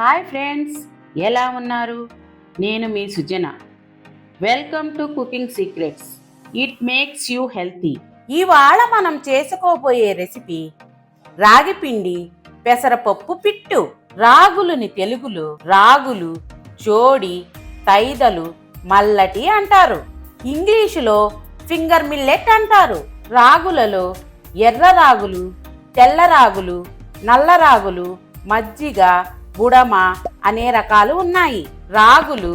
Hi friends ఎలా ఉన్నారు? నేను మీ Sujana. Welcome to cooking secrets it makes you healthy ఇవాళ మనం చేసుకోబోయే రెసిపీ రాగి పిండి పెసరపప్పు పిట్టు రాగులుని తెలుగులో రాగులు చోడి తైదలు మల్లటి అంటారు. ఇంగ్లీషులో ఫింగర్ మిల్లెట్ అంటారు. రాగులలో ఎర్ర రాగులు తెల్ల రాగులు నల్ల రాగులు మజ్జిగ బుడమ అనే రకాలు ఉన్నాయి. రాగులు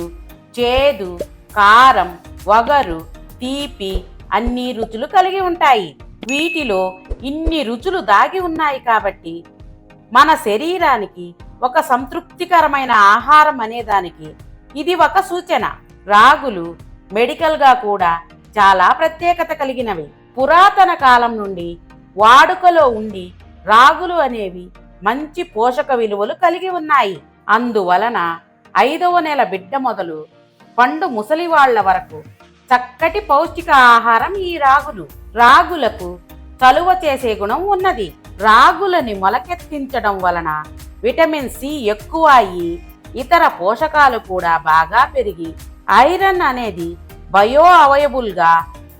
చేదు కారం వగరు తీపి అన్ని రుచులు కలిగి ఉంటాయి. వీటిలో ఇన్ని రుచులు దాగి ఉన్నాయి కాబట్టి మన శరీరానికి ఒక సంతృప్తికరమైన ఆహారం అనేదానికి ఇది ఒక సూచన. రాగులు మెడికల్గా కూడా చాలా ప్రత్యేకత కలిగినవి. పురాతన కాలం నుండి వాడుకలో ఉండి రాగులు అనేవి మంచి పోషక విలువలు కలిగి ఉన్నాయి. అందువలన ఐదవ నెల బిడ్డ మొదలు పండు ముసలివాళ్ళ వరకు చక్కటి పౌష్టిక ఆహారం ఈ రాగులు. రాగులకు చలువ చేసే గుణం ఉన్నది. రాగులని మొలకెత్తించడం వలన విటమిన్ సి ఎక్కువ అయ్యి ఇతర పోషకాలు కూడా బాగా పెరిగి ఐరన్ అనేది బయో అవయబుల్గా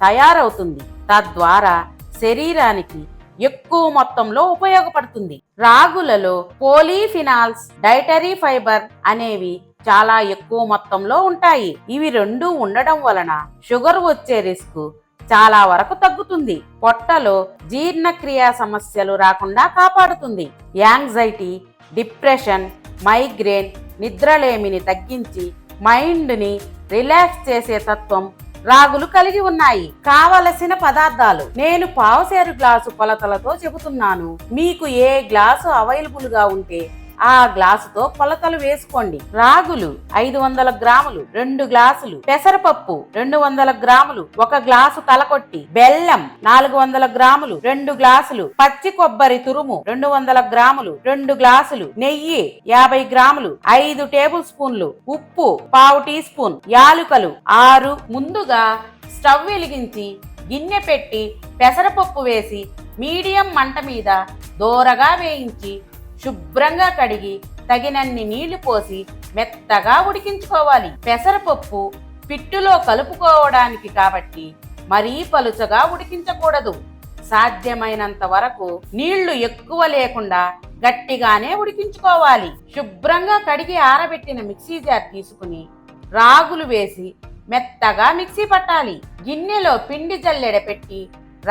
తయారవుతుంది. తద్వారా శరీరానికి ఎక్కువ మొత్తంలో ఉపయోగపడుతుంది. రాగులలో పోలీఫినాల్స్ డైటరీ ఫైబర్ అనేవి చాలా ఎక్కువ మొత్తంలో ఉంటాయి. ఇవి రెండు ఉండడం వలన షుగర్ వచ్చే రిస్క్ చాలా వరకు తగ్గుతుంది. పొట్టలో జీర్ణక్రియ సమస్యలు రాకుండా కాపాడుతుంది. యాంగ్జైటీ డిప్రెషన్ మైగ్రేన్ నిద్రలేమిని తగ్గించి మైండ్ని రిలాక్స్ చేసే తత్వం రాగులు కలిగి ఉన్నాయి. కావలసిన పదార్థాలు. నేను పావుసేరు గ్లాసు కొలతలతో చెబుతున్నాను. మీకు ఏ గ్లాసు అవైలబుల్గా ఉంటే ఆ గ్లాసుతో కొలతలు వేసుకోండి. రాగులు ఐదు వందల గ్రాములు రెండు గ్లాసులు. పెసరపప్పు రెండు వందల గ్రాములు ఒక గ్లాసు తలకొట్టి. బెల్లం నాలుగు వందల గ్రాములు రెండు గ్లాసులు. పచ్చి కొబ్బరి తురుము రెండు వందల గ్రాములు రెండు గ్లాసులు. నెయ్యి యాభై గ్రాములు ఐదు టేబుల్ స్పూన్లు. ఉప్పు పావు టీ స్పూన్. యాలుకలు ఆరు. ముందుగా స్టవ్ వెలిగించి గిన్నె పెట్టి పెసరపప్పు వేసి మీడియం మంట మీద దోరగా వేయించి శుభ్రంగా కడిగి తగినన్ని నీళ్ళు పోసి మెత్తగా ఉడికించుకోవాలి. పెసరపప్పు పిట్టులో కలుపుకోవడానికి కాబట్టి మరీ పలుచగా ఉడికించకూడదు. సాధ్యమైనంత వరకు నీళ్ళు ఎక్కువ లేకుండా గట్టిగానే ఉడికించుకోవాలి. శుభ్రంగా కడిగి ఆరబెట్టిన మిక్సీ జార్ తీసుకుని రాగులు వేసి మెత్తగా మిక్సీ పట్టాలి. గిన్నెలో పిండి జల్లెడ పెట్టి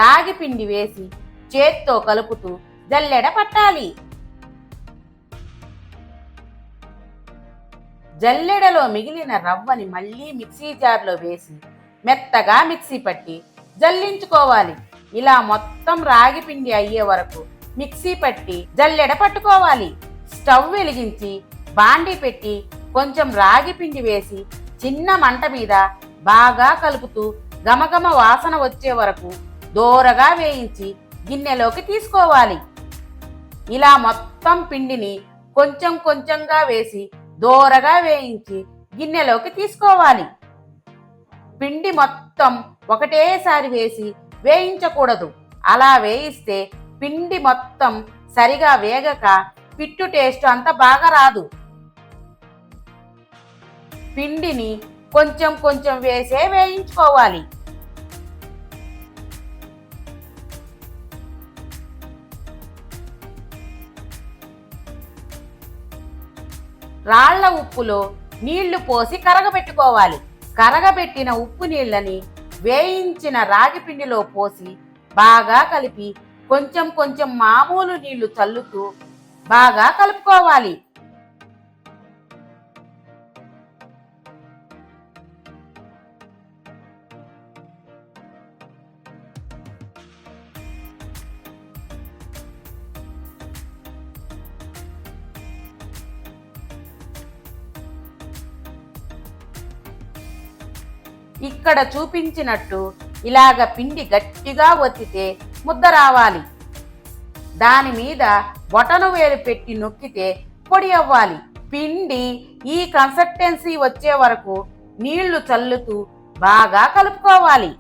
రాగి పిండి వేసి చేత్తో కలుపుతూ జల్లెడ పట్టాలి. జల్లెడలో మిగిలిన రవ్వని మళ్ళీ మిక్సీ జార్లో వేసి మెత్తగా మిక్సీ పట్టి జల్లించుకోవాలి. ఇలా మొత్తం రాగి పిండి అయ్యే వరకు మిక్సీ పట్టి జల్లెడ పట్టుకోవాలి. స్టవ్ వెలిగించి బాండీ పెట్టి కొంచెం రాగి పిండి వేసి చిన్న మంట మీద బాగా కలుపుతూ గమగమ వాసన వచ్చే వరకు దోరగా వేయించి గిన్నెలోకి తీసుకోవాలి. ఇలా మొత్తం పిండిని కొంచెం కొంచెంగా వేసి దోరగా వేయించి గిన్నెలోకి తీసుకోవాలి. పిండి మొత్తం ఒకటేసారి వేసి వేయించకూడదు. అలా వేయిస్తే పిండి మొత్తం సరిగా వేగక పిట్టు టేస్ట్ అంత బాగా రాదు. పిండిని కొంచెం కొంచెం వేసే వేయించుకోవాలి. రాళ్ళ ఉప్పులో నీళ్ళు పోసి కరగబెట్టుకోవాలి. కరగబెట్టిన ఉప్పు నీళ్ళని వేయించిన రాగి పిండిలో పోసి బాగా కలిపి కొంచెం కొంచెం మామూలు నీళ్ళు చల్లుతూ బాగా కలుపుకోవాలి. ఇక్కడ చూపించినట్టు ఇలాగ పిండి గట్టిగా ఒత్తితే ముద్ద రావాలి. దాని మీద బొటను వేలు పెట్టి నొక్కితే పొడి అవ్వాలి. పిండి ఈ కన్సిస్టెన్సీ వచ్చే వరకు నీళ్ళు చల్లుతూ బాగా కలుపుకోవాలి.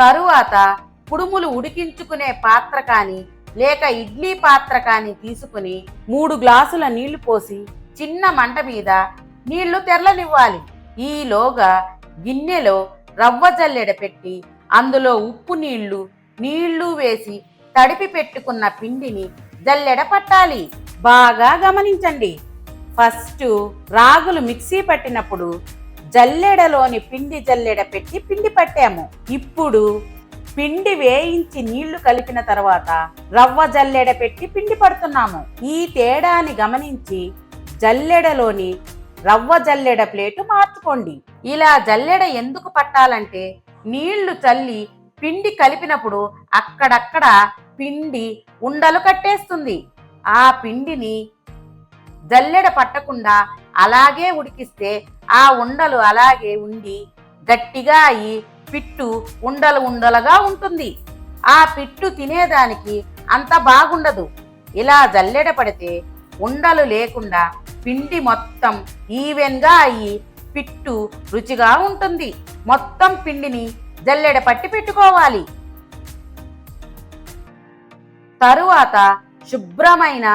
తరువాత కుడుములు ఉడికించుకునే పాత్ర కానీ లేక ఇడ్లీ పాత్ర కానీ తీసుకుని మూడు గ్లాసుల నీళ్ళు పోసి చిన్న మంట మీద నీళ్ళు తెరలనివ్వాలి. ఈలోగా గిన్నెలో రవ్వ జల్లెడ పెట్టి అందులో ఉప్పు నీళ్ళు నీళ్ళు వేసి తడిపి పెట్టుకున్న పిండిని జల్లెడ పట్టాలి. బాగా గమనించండి. ఫస్ట్ రాగులు మిక్సీ పట్టినప్పుడు జల్లెడలోని పిండి జల్లెడ పెట్టి పిండి పట్టాము. ఇప్పుడు పిండి వేయించి నీళ్ళు కలిపిన తర్వాత రవ్వ జల్లెడ పెట్టి పిండి పడుతున్నాము. ఈ తేడాని గమనించి జల్లెడలోని రవ్వ జల్లెడ ప్లేటు మార్చుకోండి. ఇలా జల్లెడ ఎందుకు పట్టాలంటే నీళ్ళు చల్లి పిండి కలిపినప్పుడు అక్కడక్కడ పిండి ఉండలు కట్టేస్తుంది. ఆ పిండిని జల్లెడ పట్టకుండా అలాగే ఉడికిస్తే ఆ ఉండలు అలాగే ఉండి గట్టిగా అయి పిట్టు ఉండలు ఉండలుగా ఉంటుంది. ఆ పిట్టు తినేదానికి అంత బాగుండదు. ఇలా జల్లెడ పడితే ఉండలు లేకుండా పిండి మొత్తం ఈవెన్గా అయ్యి పిట్టు రుచిగా ఉంటుంది. మొత్తం పిండిని జల్లెడ పట్టి పెట్టుకోవాలి. తరువాత శుభ్రమైన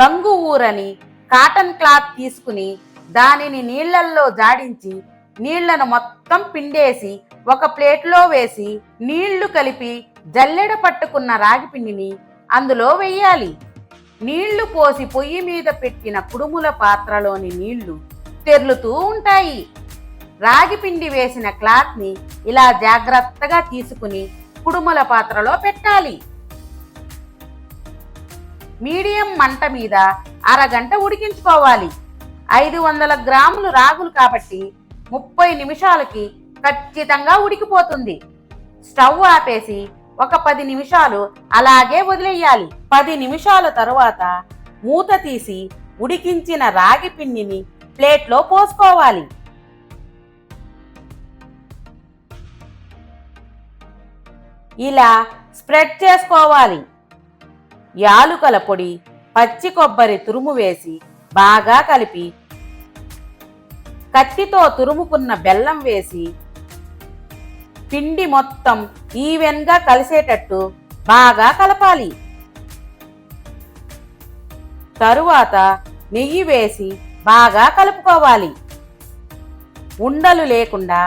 రంగు ఊరని కాటన్ క్లాత్ తీసుకుని దానిని నీళ్ళల్లో జాడించి నీళ్ళను మొత్తం పిండేసి ఒక ప్లేట్లో వేసి నీళ్ళు కలిపి జల్లెడ పట్టుకున్న రాగి పిండిని అందులో వెయ్యాలి నీళ్ళు పోసి పొయ్యి మీద పెట్టిన కుడుముల పాత్రలోని నీళ్ళు తెర్లుతూ ఉంటాయి. రాగి పిండి వేసిన క్లాత్ని ఇలా జాగ్రత్తగా తీసుకుని కుడుముల పాత్రలో పెట్టాలి. మీడియం మంట మీద అరగంట ఉడికించుకోవాలి. ఐదు వందల గ్రాములు రాగులు కాబట్టి ముప్పై నిమిషాలకి ఖచ్చితంగా ఉడికిపోతుంది. స్టవ్ ఆపేసి ఒక పది నిమిషాలు అలాగే వదిలేయాలి. పది నిమిషాల తరువాత మూత తీసి ఉడికించిన రాగి పిండిని ప్లేట్లో పోసుకోవాలి. ఇలా స్ప్రెడ్ చేసుకోవాలి. యాలుకల పొడి పచ్చి కొబ్బరి తురుము వేసి బాగా కలిపి కత్తితో తురుముకున్న బెల్లం వేసి పిండి మొత్తం ఈవెన్గా కలిసేటట్టు బాగా కలపాలి. తరువాత నెయ్యి వేసి బాగా కలుపుకోవాలి. ఉండలు లేకుండా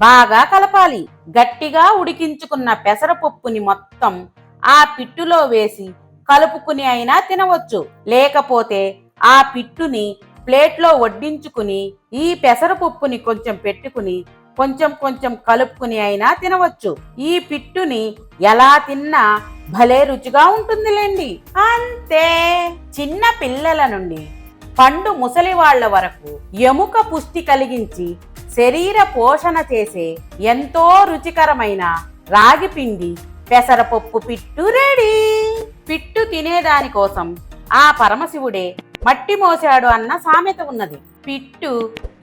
బాగా కలపాలి. గట్టిగా ఉడికించుకున్న పెసరపప్పుని మొత్తం ఆ పిట్టులో వేసి కలుపుకుని అయినా తినవచ్చు. లేకపోతే ఆ పిట్టుని ప్లేట్లో వడ్డించుకుని ఈ పెసరపప్పుని కొంచెం పెట్టుకుని కొంచెం కొంచెం కలుపుకుని అయినా తినవచ్చు. ఈ పిట్టుని ఎలా తిన్నా భలే రుచిగా ఉంటుందిలేండి. అంతే. చిన్న పిల్లల నుండి పండు ముసలి వాళ్ళ వరకు ఎముక పుష్టి కలిగించి శరీర పోషణ చేసే ఎంతో రుచికరమైన రాగి పిండి పెసరపప్పు పిట్టు రెడీ. పిట్టు తినేదాని కోసం ఆ పరమశివుడే మట్టి మోసాడు అన్న సామెత ఉన్నది. పిట్టు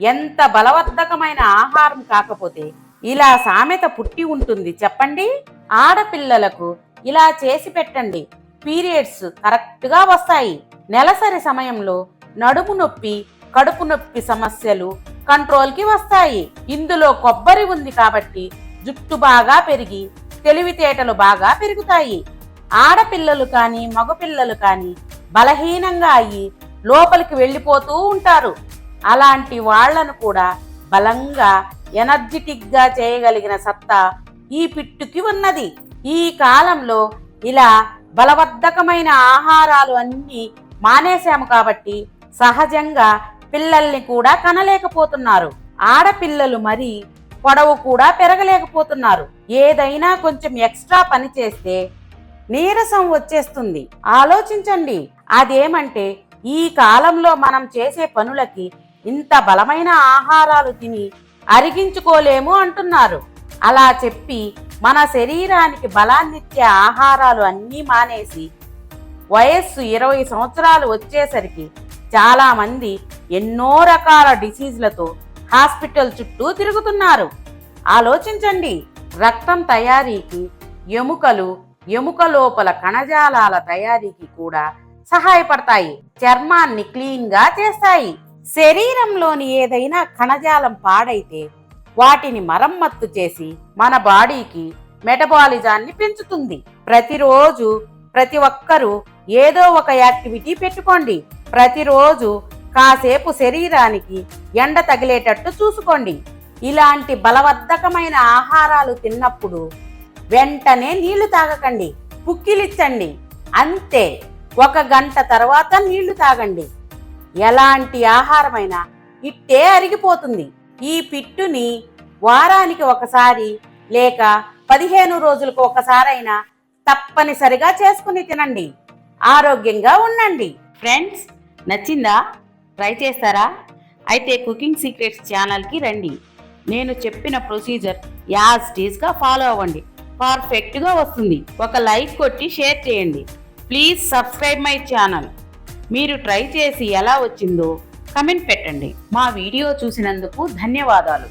ఎంత బలవర్ధకమైన ఆహారం కాకపోతే ఇలా సామెత పుట్టి ఉంటుంది చెప్పండి. ఆడపిల్లలకు ఇలా చేసి పెట్టండి. పీరియడ్స్ కరెక్ట్గా వస్తాయి. నెలసరి సమయంలో నడుము నొప్పి కడుపు నొప్పి సమస్యలు కంట్రోల్కి వస్తాయి. ఇందులో కొబ్బరి ఉంది కాబట్టి జుట్టు బాగా పెరిగి తెలివితేటలు బాగా పెరుగుతాయి. ఆడపిల్లలు కానీ మగపిల్లలు కానీ బలహీనంగా అయ్యి లోపలికి వెళ్ళిపోతూ ఉంటారు. అలాంటి వాళ్ళను కూడా బలంగా ఎనర్జెటిక్గా చేయగలిగిన సత్తా ఈ పిట్టుకి ఉన్నది. ఈ కాలంలో ఇలా బలవర్ధకమైన ఆహారాలు అన్నీ మానేశాము కాబట్టి సహజంగా పిల్లల్ని కూడా కనలేకపోతున్నారు. ఆడపిల్లలు మరి పొడవు కూడా పెరగలేకపోతున్నారు. ఏదైనా కొంచెం ఎక్స్ట్రా పని చేస్తే నీరసం వచ్చేస్తుంది. ఆలోచించండి. అదేమంటే ఈ కాలంలో మనం చేసే పనులకి ఇంత బలమైన ఆహారాలు తిని అరిగించుకోలేము అంటున్నారు. అలా చెప్పి మన శరీరానికి బలాన్నిచ్చే ఆహారాలు అన్నీ మానేసి వయస్సు ఇరవై సంవత్సరాలు వచ్చేసరికి చాలామంది ఎన్నో రకాల డిసీజ్లతో హాస్పిటల్ చుట్టూ తిరుగుతున్నారు. ఆలోచించండి. రక్తం తయారీకి ఎముకలు ఎముక లోపల కణజాలాల తయారీకి కూడా సహాయపడతాయి. చర్మాన్ని క్లీన్గా చేస్తాయి. శరీరంలోని ఏదైనా కణజాలం పాడైతే వాటిని మరమ్మత్తు చేసి మన బాడీకి మెటబాలిజాన్ని పెంచుతుంది. ప్రతిరోజు ప్రతి ఒక్కరూ ఏదో ఒక యాక్టివిటీ పెట్టుకోండి. ప్రతిరోజు కాసేపు శరీరానికి ఎండ తగిలేటట్టు చూసుకోండి. ఇలాంటి బలవర్ధకమైన ఆహారాలు తిన్నప్పుడు వెంటనే నీళ్ళు తాగకండి. పుక్కిలిచ్చండి. అంతే. ఒక గంట తర్వాత నీళ్ళు తాగండి. ఎలాంటి ఆహారమైనా ఇట్టే అరిగిపోతుంది. ఈ పిట్టుని వారానికి ఒకసారి లేక పదిహేను రోజులకు ఒకసారైనా తప్పనిసరిగా చేసుకుని తినండి. ఆరోగ్యంగా ఉండండి. ఫ్రెండ్స్ నచ్చిందా? ట్రై చేస్తారా? అయితే కుకింగ్ సీక్రెట్స్ ఛానల్కి రండి. నేను చెప్పిన ప్రొసీజర్ యాజ్ టీజ్గా ఫాలో అవ్వండి. పర్ఫెక్ట్గా వస్తుంది. ఒక లైక్ కొట్టి షేర్ చేయండి. Please subscribe my channel. మీరు ట్రై చేసి ఎలా వచ్చిందో కమెంట్ పెట్టండి. మా వీడియో చూసినందుకు ధన్యవాదాలు.